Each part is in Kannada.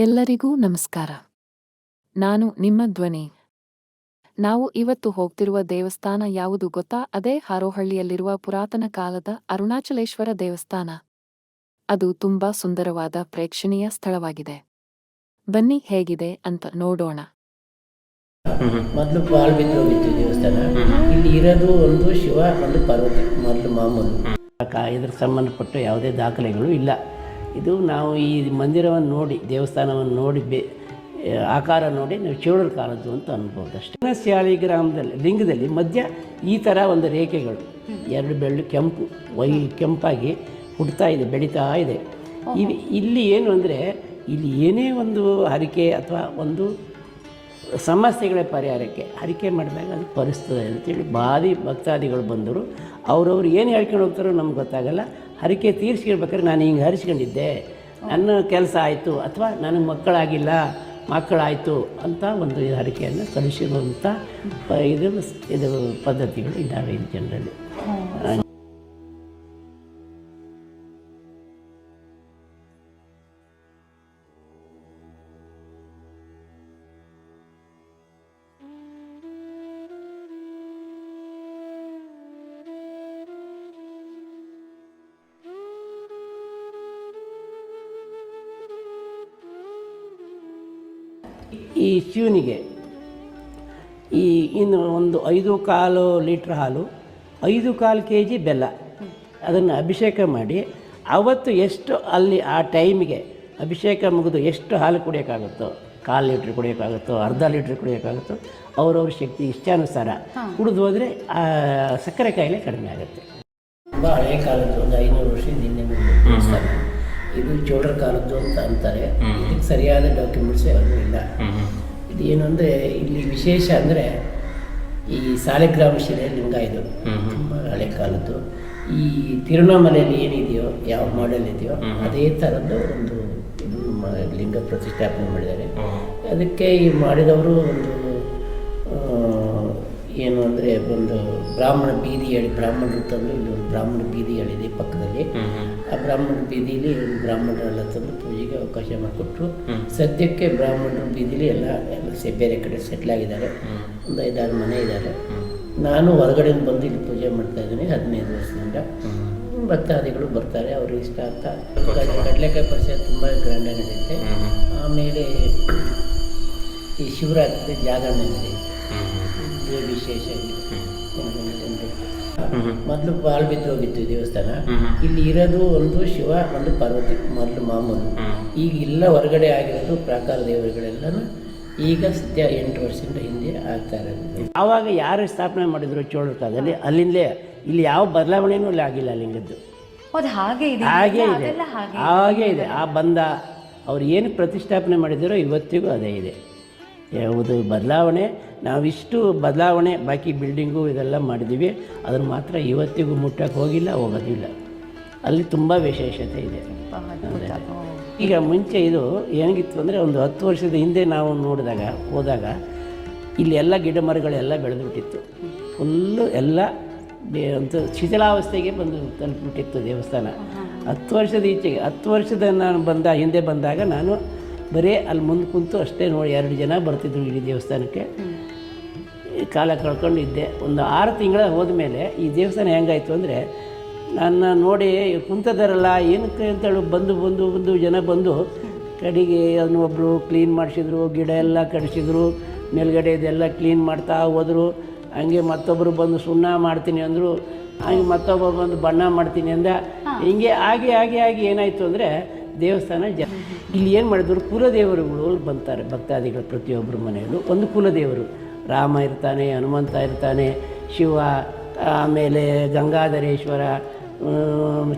ಎಲ್ಲರಿಗೂ ನಮಸ್ಕಾರ. ನಾನು ನಿಮ್ಮ ಧ್ವನಿ. ನಾವು ಇವತ್ತು ಹೋಗ್ತಿರುವ ದೇವಸ್ಥಾನ ಯಾವುದು ಗೊತ್ತಾ? ಅದೇ ಹಾರೋಹಳ್ಳಿಯಲ್ಲಿರುವ ಪುರಾತನ ಕಾಲದ ಅರುಣಾಚಲೇಶ್ವರ ದೇವಸ್ಥಾನ. ಅದು ತುಂಬಾ ಸುಂದರವಾದ ಪ್ರೇಕ್ಷಣೀಯ ಸ್ಥಳವಾಗಿದೆ. ಬನ್ನಿ ಹೇಗಿದೆ ಅಂತ ನೋಡೋಣ. ಮೊದಲು ಪಾಲ್ ಬಿದ್ದೋಗಿತ್ತು ದೇವಸ್ಥಾನ. ಇಲ್ಲಿ ಇರೋದು ಒಂದು ಶಿವ ಒಂದು ಪಾರ್ವತಿ ಮೊದಲು ಮಾಮೂಲು. ಇದ್ರ ಸಂಬಂಧಪಟ್ಟ ಯಾವುದೇ ದಾಖಲೆಗಳು ಇಲ್ಲ. ಇದು ನಾವು ಈ ಮಂದಿರವನ್ನು ನೋಡಿ ದೇವಸ್ಥಾನವನ್ನು ನೋಡಿ ಬೆ ಆಕಾರ ನೋಡಿ ನಾವು ಚೇಳರ ಕಾಲದ್ದು ಅಂತ ಅನ್ಬೋದು ಅಷ್ಟೇ. ಸ್ಯಾಳಿ ಗ್ರಾಮದಲ್ಲಿ ಲಿಂಗದಲ್ಲಿ ಮಧ್ಯ ಈ ಥರ ಒಂದು ರೇಖೆಗಳು. ಎರಡು ಬೆಳ್ಳು ಕೆಂಪು ವೈ ಕೆಂಪಾಗಿ ಹುಡ್ತಾ ಇದೆ ಬೆಳೀತಾ ಇದೆ. ಇಲ್ಲಿ ಇಲ್ಲಿ ಏನು ಅಂದರೆ ಇಲ್ಲಿ ಏನೇ ಒಂದು ಹರಿಕೆ ಅಥವಾ ಒಂದು ಸಮಸ್ಯೆಗಳ ಪರಿಹಾರಕ್ಕೆ ಹರಿಕೆ ಮಾಡಿದಾಗ ಅದು ಪರಿಸ್ಥಿತಿ ಅಂತೇಳಿ ಭಾರಿ ಭಕ್ತಾದಿಗಳು ಬಂದರು. ಅವ್ರವ್ರು ಏನು ಹೇಳ್ಕೊಂಡು ಹೋಗ್ತಾರೋ ನಮ್ಗೆ ಗೊತ್ತಾಗಲ್ಲ. ಹರಿಕೆ ತೀರಿಸ್ಕೊಳ್ಬೇಕಾದ್ರೆ ನಾನು ಹಿಂಗೆ ಹರಿಸ್ಕೊಂಡಿದ್ದೆ. ನನ್ನ ಕೆಲಸ ಆಯಿತು ಅಥವಾ ನನಗೆ ಮಕ್ಕಳಾಗಿಲ್ಲ, ಮಕ್ಕಳಾಯಿತು ಅಂತ ಒಂದು ಹರಿಕೆಯನ್ನು ಕಲಿಸಿರುವಂಥ ಇದು ಇದು ಪದ್ಧತಿಗಳು ಇದ್ದಾವೆ ಜನರಲ್ಲಿ. ಈ ಶಿವನಿಗೆ ಈ ಇನ್ನು ಒಂದು ಐದು ಕಾಲು ಲೀಟ್ರ್ ಹಾಲು ಐದು ಕಾಲು ಕೆ ಜಿ ಬೆಲ್ಲ ಅದನ್ನು ಅಭಿಷೇಕ ಮಾಡಿ ಅವತ್ತು ಎಷ್ಟು ಅಲ್ಲಿ ಆ ಟೈಮಿಗೆ ಅಭಿಷೇಕ ಮುಗಿದು ಎಷ್ಟು ಹಾಲು ಕುಡಿಯೋಕ್ಕಾಗುತ್ತೋ ಕಾಲು ಲೀಟ್ರ್ ಕುಡಿಯೋಕ್ಕಾಗುತ್ತೋ ಅರ್ಧ ಲೀಟ್ರ್ ಕುಡಿಯೋಕ್ಕಾಗುತ್ತೋ ಅವರವ್ರ ಶಕ್ತಿ ಇಷ್ಟಾನುಸಾರ ಕುಡಿದು ಹೋದರೆ ಆ ಸಕ್ಕರೆ ಕಾಯಿಲೆ ಕಡಿಮೆ ಆಗುತ್ತೆ. ತುಂಬ ಹಳೆಯ ಕಾಲದ್ದು ಒಂದು ಐನೂರು ವರ್ಷದಿಂದ ಹಿಂದೆ ಇದು ಚೋಳರ ಕಾಲದ್ದು ಅಂತ ಅಂತಾರೆ. ಇದಕ್ಕೆ ಸರಿಯಾದ ಡಾಕ್ಯುಮೆಂಟ್ಸ್ ಯಾವುದೂ ಇಲ್ಲ. ಇದು ಏನು ಅಂದರೆ ಇಲ್ಲಿ ವಿಶೇಷ ಅಂದರೆ ಈ ಸಾಲಿಗ್ರಾಮ ಶಿಲೆ ಲಿಂಗ ಇದು ತುಂಬ ಹಳೆ ಕಾಲದ್ದು. ಈ ತಿರುವಣ್ಣಾಮಲೆಯಲ್ಲಿ ಏನಿದೆಯೋ ಯಾವ ಮಾಡೆಲ್ ಇದೆಯೋ ಅದೇ ಥರದ್ದು ಒಂದು ಲಿಂಗ ಪ್ರತಿಷ್ಠಾಪನೆ ಮಾಡಿದ್ದಾರೆ. ಅದಕ್ಕೆ ಈ ಮಾಡಿದವರು ಒಂದು ಏನು ಅಂದರೆ ಒಂದು ಬ್ರಾಹ್ಮಣ ಬೀದಿ ಹೇಳಿ ಬ್ರಾಹ್ಮಣರು ತಂದು ಇಲ್ಲಿ ಒಂದು ಬ್ರಾಹ್ಮಣ ಬೀದಿ ಹೇಳಿದೆ ಪಕ್ಕದಲ್ಲಿ. ಆ ಬ್ರಾಹ್ಮಣ ಬೀದಿಲಿ ಬ್ರಾಹ್ಮಣರೆಲ್ಲ ತಂದು ಪೂಜೆಗೆ ಅವಕಾಶ ಮಾಡಿಕೊಟ್ರು. ಸದ್ಯಕ್ಕೆ ಬ್ರಾಹ್ಮಣರ ಬೀದಿಲಿ ಎಲ್ಲ ಎಲ್ಲ ಸೆ ಬೇರೆ ಕಡೆ ಸೆಟ್ಲ್ ಆಗಿದ್ದಾರೆ. ಒಂದು ಐದಾರು ಮನೆ ಇದ್ದಾರೆ. ನಾನು ಹೊರಗಡೆಯಿಂದ ಬಂದು ಇಲ್ಲಿ ಪೂಜೆ ಮಾಡ್ತಾ ಇದ್ದೀನಿ ಹದಿನೈದು ವರ್ಷದಿಂದ. ಭಕ್ತಾದಿಗಳು ಬರ್ತಾರೆ ಅವ್ರಿಗೆ ಇಷ್ಟ ಅಂತ. ಕಡಲೆಕಾಯಿ ಕಡ್ಲೆಕಾಯಿ ಪರಿಸರ ತುಂಬ ಗ್ರ್ಯಾಂಡಾಗಿ ನಡೆಯುತ್ತೆ ಆಮೇಲೆ ಈ ಶಿವರಾತ್ರಿ ಜಾಗರಣೆ ನಡೆಯುತ್ತೆ ಇದು ವಿಶೇಷ ಮೊದಲು ಬಾಳ್ ಬಿದ್ದು ಹೋಗಿತ್ತು ದೇವಸ್ಥಾನ. ಇಲ್ಲಿ ಇರೋದು ಒಂದು ಶಿವ ಒಂದು ಪಾರ್ವತಿ ಮೊದಲು ಮಾಮೂಲು. ಈಗ ಇಲ್ಲ ಹೊರಗಡೆ ಆಗಿರೋದು ಪ್ರಾಕಾರ ದೇವರುಗಳೆಲ್ಲನೂ ಈಗ ಸದ್ಯ ಎಂಟು ವರ್ಷದಿಂದ ಹಿಂದೆ ಆಗ್ತಾ ಇರೋದು. ಆವಾಗ ಯಾರು ಸ್ಥಾಪನೆ ಮಾಡಿದ್ರು ಚೋಳರ ಕಾಲದಲ್ಲಿ ಅಲ್ಲಿಂದಲೇ ಇಲ್ಲಿ ಯಾವ ಬದಲಾವಣೆನೂ ಇಲ್ಲಿ ಆಗಿಲ್ಲ ಲಿಂಗದ್ದು ಹೌದು ಹಾಗೆ ಇದೆ. ಹಾಗೇ ಇದೆ. ಆ ಬಂದ ಅವ್ರು ಏನು ಪ್ರತಿಷ್ಠಾಪನೆ ಮಾಡಿದಾರೋ ಇವತ್ತಿಗೂ ಅದೇ ಇದೆ. ಯಾವುದು ಬದಲಾವಣೆ ನಾವಿಷ್ಟು ಬದಲಾವಣೆ ಬಾಕಿ ಬಿಲ್ಡಿಂಗು ಇದೆಲ್ಲ ಮಾಡಿದ್ದೀವಿ. ಅದನ್ನು ಮಾತ್ರ ಇವತ್ತಿಗೂ ಮುಟ್ಟಕ್ಕೆ ಹೋಗಿಲ್ಲ ಹೋಗೋದಿಲ್ಲ. ಅಲ್ಲಿ ತುಂಬ ವಿಶೇಷತೆ ಇದೆ. ಈಗ ಮುಂಚೆ ಇದು ಏನಾಗಿತ್ತು ಅಂದರೆ ಒಂದು ಹತ್ತು ವರ್ಷದ ಹಿಂದೆ ನಾವು ನೋಡಿದಾಗ ಹೋದಾಗ ಇಲ್ಲಿ ಎಲ್ಲ ಗಿಡ ಮರಗಳೆಲ್ಲ ಬೆಳೆದುಬಿಟ್ಟಿತ್ತು. ಫುಲ್ಲು ಎಲ್ಲ ಬೇ ಅಂತ ಶಿಥಿಲಾವಸ್ಥೆಗೆ ಬಂದು ತಲುಪಿಬಿಟ್ಟಿತ್ತು ದೇವಸ್ಥಾನ. ಹತ್ತು ವರ್ಷದ ಈಚೆಗೆ ಹತ್ತು ವರ್ಷದ ನಾನು ಬಂದ ಹಿಂದೆ ಬಂದಾಗ ನಾನು ಬರೀ ಅಲ್ಲಿ ಮುಂದೆ ಕುಂತು ಅಷ್ಟೇ ನೋಡಿ ಎರಡು ಜನ ಬರ್ತಿದ್ರು ಇಡೀ ದೇವಸ್ಥಾನಕ್ಕೆ. ಕಾಲ ಕಳ್ಕೊಂಡು ಕಳ್ಕೊಂಡಿದ್ದೆ. ಒಂದು ಆರು ತಿಂಗಳ ಹೋದ್ಮೇಲೆ ಈ ದೇವಸ್ಥಾನ ಹೆಂಗಾಯ್ತು ಅಂದರೆ ನನ್ನ ನೋಡಿ ಕುಂತದಾರಲ್ಲ ಏನಕ್ಕೆ ಅಂತೇಳಿ ಬಂದು ಬಂದು ಬಂದು ಜನ ಬಂದು ಕಡೆಗೆ ಅದನ್ನು ಒಬ್ಬರು ಕ್ಲೀನ್ ಮಾಡಿಸಿದ್ರು ಗಿಡ ಎಲ್ಲ ಕಡಿಸಿದ್ರು ಮೇಲ್ಗಡೆ ಇದೆಲ್ಲ ಕ್ಲೀನ್ ಮಾಡ್ತಾ ಹೋದರು. ಹಂಗೆ ಮತ್ತೊಬ್ಬರು ಬಂದು ಸುಣ್ಣ ಮಾಡ್ತೀನಿ ಅಂದರು. ಹಂಗೆ ಮತ್ತೊಬ್ಬ ಬಂದು ಬಣ್ಣ ಮಾಡ್ತೀನಿ ಅಂದ. ಹಿಂಗೆ ಆಗಿ ಆಗಿ ಆಗಿ ಏನಾಯಿತು ಅಂದರೆ ದೇವಸ್ಥಾನ ಜ ಇಲ್ಲಿ ಏನು ಮಾಡಿದ್ರು? ಕುಲದೇವರುಗಳು ಬಂತಾರೆ, ಭಕ್ತಾದಿಗಳು ಪ್ರತಿಯೊಬ್ಬರ ಮನೆಯಲ್ಲೂ. ಒಂದು ಕುಲದೇವರು, ರಾಮ ಇರ್ತಾನೆ, ಹನುಮಂತ ಇರ್ತಾನೆ, ಶಿವ, ಆಮೇಲೆ ಗಂಗಾಧರೇಶ್ವರ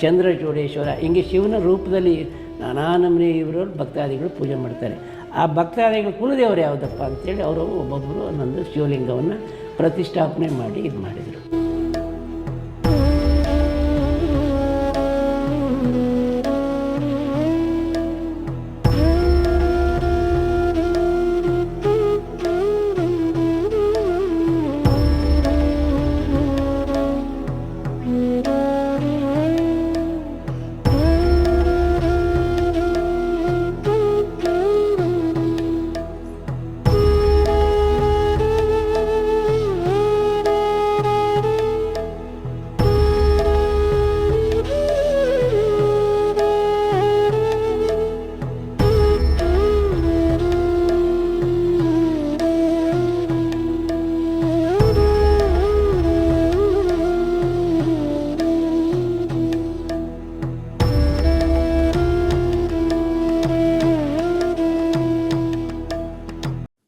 ಚಂದ್ರಚೂಡೇಶ್ವರ, ಹಿಂಗೆ ಶಿವನ ರೂಪದಲ್ಲಿ ನಾನಾ ನಮೂನೆ ಇವರು ಭಕ್ತಾದಿಗಳು ಪೂಜೆ ಮಾಡ್ತಾರೆ. ಆ ಭಕ್ತಾದಿಗಳು ಕುಲದೇವರು ಯಾವುದಪ್ಪ ಅಂತೇಳಿ, ಅವರು ಒಬ್ಬೊಬ್ಬರು ಒಂದೊಂದು ಶಿವಲಿಂಗವನ್ನು ಪ್ರತಿಷ್ಠಾಪನೆ ಮಾಡಿ ಇದು ಮಾಡಿದರು.